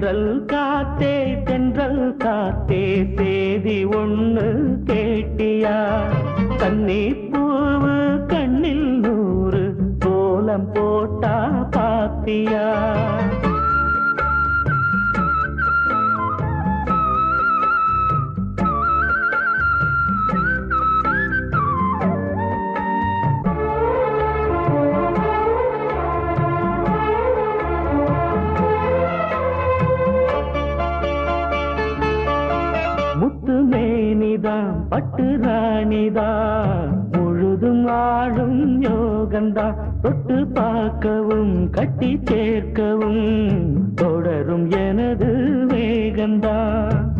தென்றல் காத்தே தென்றல் காத்தே சேதி ஒண்ணு கேட்டியா? கண்ணி பூவு கண்ணில் நூறு கோலம் போட்டா பாத்தியா? முத்து மேனிதான் பட்டு ராணிதான் முழுதும் ஆளும் யோகந்தா தொட்டு பார்க்கவும் கட்டி சேர்க்கவும். தொடரும் எனது வேகந்தான்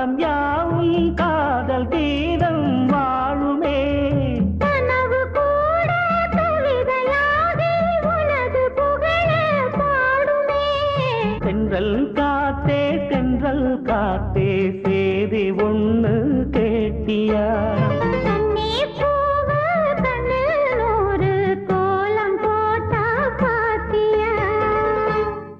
காலம் யாவும் காதல் கீதம் வாழுமே. கனவு கூட உனது புகழ பாடுமே. தென்றல் காத்தே தென்றல் காத்தே சேதி கண்ணி